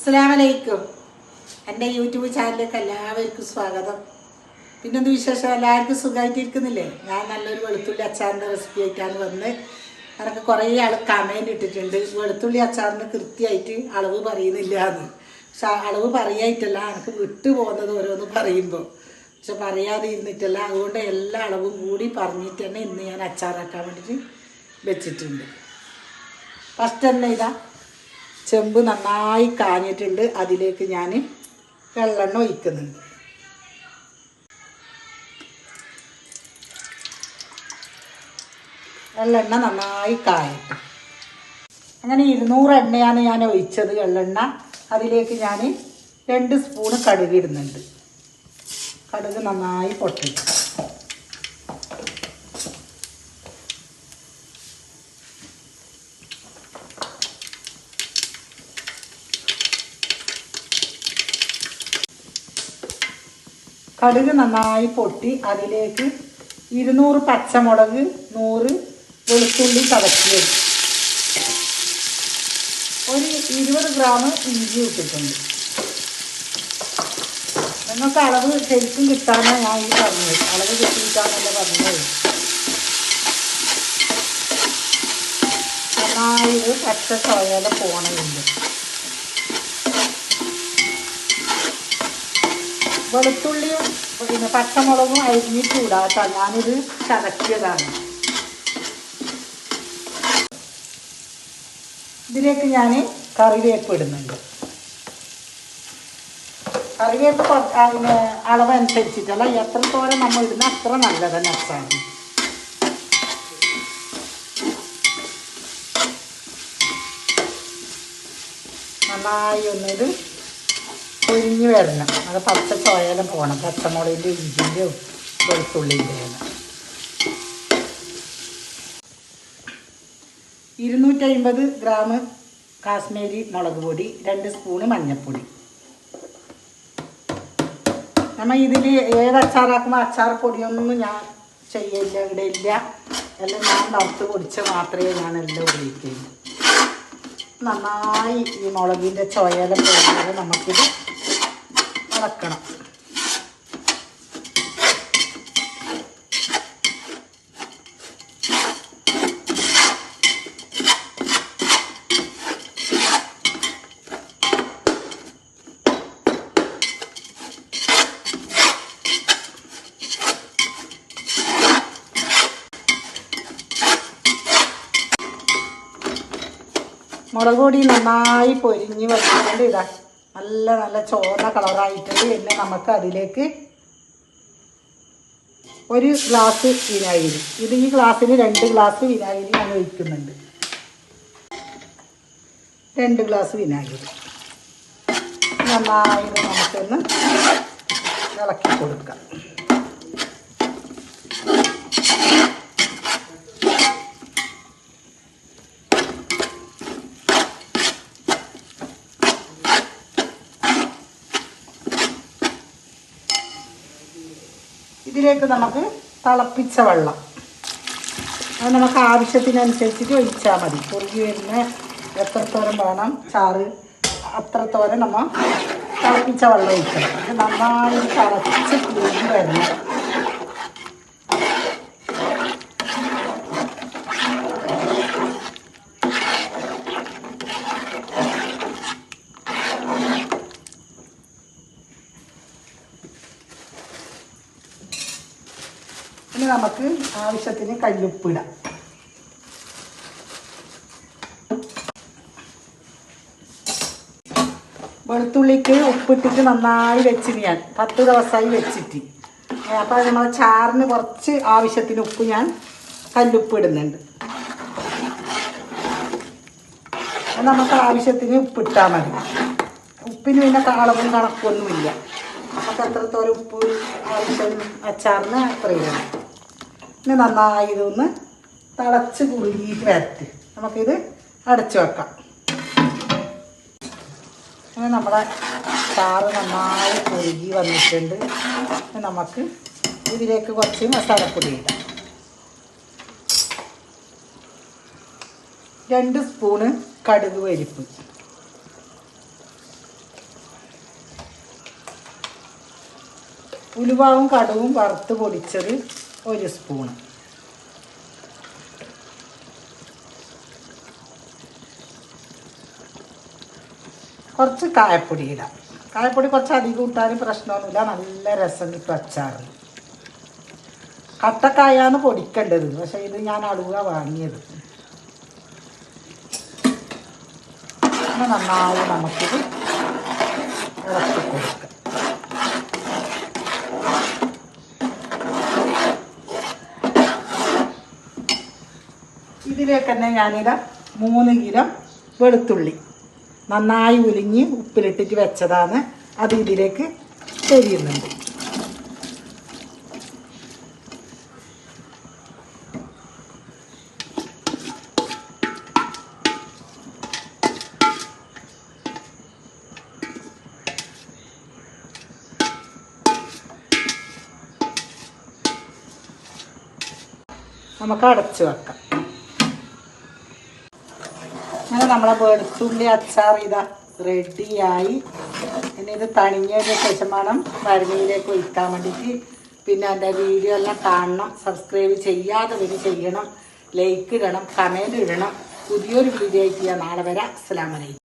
അസ്സലാമലൈക്കും. എന്റെ യൂട്യൂബ് ചാനലിലേക്ക് എല്ലാവർക്കും സ്വാഗതം. പിന്നെന്ത് വിശേഷം? എല്ലാവർക്കും സുഖമായിട്ടിരിക്കുന്നില്ലേ ഞാൻ നല്ലൊരു വെളുത്തുള്ളി അച്ചാറിന്റെ റെസിപ്പി ആയിട്ടാണ് വന്ന് അതൊക്കെ കുറേ ആൾ കമന്റ് ഇട്ടിട്ടുണ്ട്. വെളുത്തുള്ളി അച്ചാറിന് കൃത്യമായിട്ട് അളവ് പറയുന്നില്ല എന്ന്. പക്ഷെ അളവ് പറയായിട്ടല്ല എനിക്ക് വിട്ടു പോകുന്നത് ഓരോന്ന് പറയുമ്പോൾ. പക്ഷെ പറയാതെ ഇരുന്നിട്ടല്ല അതുകൊണ്ട് എല്ലാ അളവും കൂടി പറഞ്ഞിട്ട് തന്നെ ഇന്ന് ഞാൻ അച്ചാറാക്കാൻ വേണ്ടിയിട്ട് വെച്ചിട്ടുണ്ട്. ഫസ്റ്റ് തന്നെ ഇതാ ചെമ്പ് നന്നായി കാഞ്ഞിട്ടുണ്ട്. അതിലേക്ക് ഞാൻ വെള്ളെണ്ണ ഒഴിക്കുന്നുണ്ട്. വെള്ളെണ്ണ നന്നായി കായട്ടെ അങ്ങനെ ഇരുന്നൂറ് എണ്ണയാണ് ഞാൻ ഒഴിച്ചത് വെള്ളെണ്ണ. അതിലേക്ക് ഞാൻ രണ്ട് സ്പൂണ് കടുക് ഇടുന്നുണ്ട്. കടുക് നന്നായി പൊട്ടിച്ചു കടുക് നന്നായി പൊട്ടി അതിലേക്ക് ഇരുന്നൂറ് പച്ചമുളക് നൂറ് വെളുത്തുള്ളി ചതക്കിയത് ഒരു ഇരുപത് ഗ്രാം ഇഞ്ചി ഇട്ടിട്ടുണ്ട്. നിങ്ങൾക്ക് അളവ് ശരിക്കും കിട്ടാനാണ് ഞാൻ ഈ പറഞ്ഞത്. അളവ് കിട്ടിയിട്ടാണല്ലോ പറഞ്ഞത്. നന്നായി പച്ച ചോയാതെ പോണയുണ്ട് വെളുത്തുള്ളിയും പിന്നെ പച്ചമുളകും അരിഞ്ഞിട്ട് ഇടാട്ടോ ഞാനിത് ചതക്കിയതാണ്. ഇതിലേക്ക് ഞാൻ കറിവേപ്പ് ഇടുന്നുണ്ട്. കറിവേപ്പ് അതിന് അളവനുസരിച്ചിട്ടല്ല? എത്രത്തോളം നമ്മൾ ഇടുന്ന അത്ര നല്ലതാണ് അച്ചാറ് നന്നായി ഒന്നിത് പൊരിഞ്ഞ് വരണം. അത് പച്ച സോയാലും പോകണം പച്ചമുളകിന്റെ ഇഞ്ചിന്റെയും വെളുത്തുള്ളിന്റെയാണ് ഇരുന്നൂറ്റമ്പത് ഗ്രാം കാശ്മീരി മുളക് പൊടി രണ്ട് സ്പൂണ് മഞ്ഞൾപ്പൊടി. നമ്മൾ ഇതിൽ ഏത് അച്ചാറാക്കുമ്പോൾ അച്ചാർ പൊടിയൊന്നും ഞാൻ ചെയ്യില്ല ഇവിടെ ഇല്ല എല്ലാം ഞാൻ വറുത്ത് പൊടിച്ച മാത്രമേ ഞാൻ എല്ലാം ഉപയോഗിക്കുകയുള്ളൂ നന്നായി ഈ മുളകിന്റെ ചോയല പോകുന്നത് നമുക്കിത് ഇളക്കണം മുളക് പൊടി നന്നായി പൊരിഞ്ഞ് വെച്ചിട്ടുണ്ട് ഇതാ നല്ല നല്ല ചോന്ന കളറായിട്ടുണ്ട് പിന്നെ നമുക്ക് അതിലേക്ക് ഒരു ഗ്ലാസ് വിനാഗിരി. ഇത് ഈ ഗ്ലാസ്സിന് രണ്ട് ഗ്ലാസ് വിനാഗിരി ഞാൻ ഒഴിക്കുന്നുണ്ട്. രണ്ട് ഗ്ലാസ് വിനാഗിരി. നന്നായി നമുക്കൊന്ന് ഇളക്കി കൊടുക്കാം. ഇതിലേക്ക് നമുക്ക് തിളപ്പിച്ച വെള്ളം. അത് നമുക്ക് ആവശ്യത്തിനനുസരിച്ചിട്ട് ഒഴിച്ചാൽ മതി. കുറുകി വരുന്ന എത്രത്തോരം വേണം ചാറ് അത്രത്തോരം നമ്മൾ തിളപ്പിച്ച വെള്ളം ഒഴിക്കണം. നന്നായി തിളച്ച് കുറുകി വരണം. ഇനി നമുക്ക് ആവശ്യത്തിന് കല്ലുപ്പ് ഇടാം വെളുത്തുള്ളിക്ക് ഉപ്പിട്ടിട്ട് നന്നായി വെച്ചിന് ഞാൻ. പത്ത് ദിവസമായി വെച്ചിട്ട്. അപ്പോൾ നമ്മൾ ചാറിന് കുറച്ച് ആവശ്യത്തിന് ഉപ്പ് ഞാൻ കല്ലുപ്പ് ഇടുന്നുണ്ട് നമുക്ക് ആവശ്യത്തിന് ഉപ്പിട്ടാൽ മതി. ഉപ്പിന് പിന്നെ അളവും കണക്കൊന്നുമില്ല. നമുക്ക് എത്രത്തോളം ഉപ്പ് ആവശ്യം അച്ചാറിന് അത്രയും ഇനി നന്നായി ഇതൊന്ന് തിളച്ച് കുറുകിയിട്ട് വരട്ട്. നമുക്കിത് അടച്ചു വെക്കാം. ഇനി നമ്മുടെ ചാറ് നന്നായി കുറുകി വന്നിട്ടുണ്ട്. നമുക്ക് ഇതിലേക്ക് കുറച്ച് മസാലപ്പൊടി ഇടാം. രണ്ട് സ്പൂണ് കടുക് പരിപ്പ്. ഉലുവാവും കടുവും വറുത്ത് പൊടിച്ചത് ഒരു സ്പൂണ് കുറച്ച് കായപ്പൊടി ഇടാം. കായപ്പൊടി കുറച്ച് അധികം ഇട്ടാലും പ്രശ്നമൊന്നുമില്ല. നല്ല രസം കിട്ടും അച്ചാറിന്. കട്ടക്കായാണ് പൊടിക്കേണ്ടത്. പക്ഷെ ഇത് ഞാൻ അളുക വാങ്ങിയത്. നന്നായി നമുക്കിത് ഇളക്കി കൊടുക്കാം. ഇതിലേക്ക് തന്നെ ഞാനിതാ മൂന്ന് കിലോ വെളുത്തുള്ളി. നന്നായി ഉലിഞ്ഞ് ഉപ്പിലിട്ടിട്ട് വെച്ചതാണ്. അത് ഇതിലേക്ക് എരിയുന്നുണ്ട് നമുക്ക് അടച്ചു വെക്കാം. അങ്ങനെ നമ്മളെ വെളുത്തുള്ളി അച്ചാർ ഇതാ റെഡിയായി ഇനി ഇത് തണിഞ്ഞതിന് ശേഷം വേണം വരുന്നതിലേക്ക് ഒഴിക്കാൻ വേണ്ടിയിട്ട്. പിന്നെ എന്റെ വീഡിയോ എല്ലാം കാണണം സബ്സ്ക്രൈബ് ചെയ്യാതെ ചെയ്യണം ലൈക്ക് ഇടണം കമന്റ് ഇടണം. പുതിയൊരു വീഡിയോ ആയിട്ട് ഞാൻ നാളെ വരാം. അസ്സലാമലൈക്കും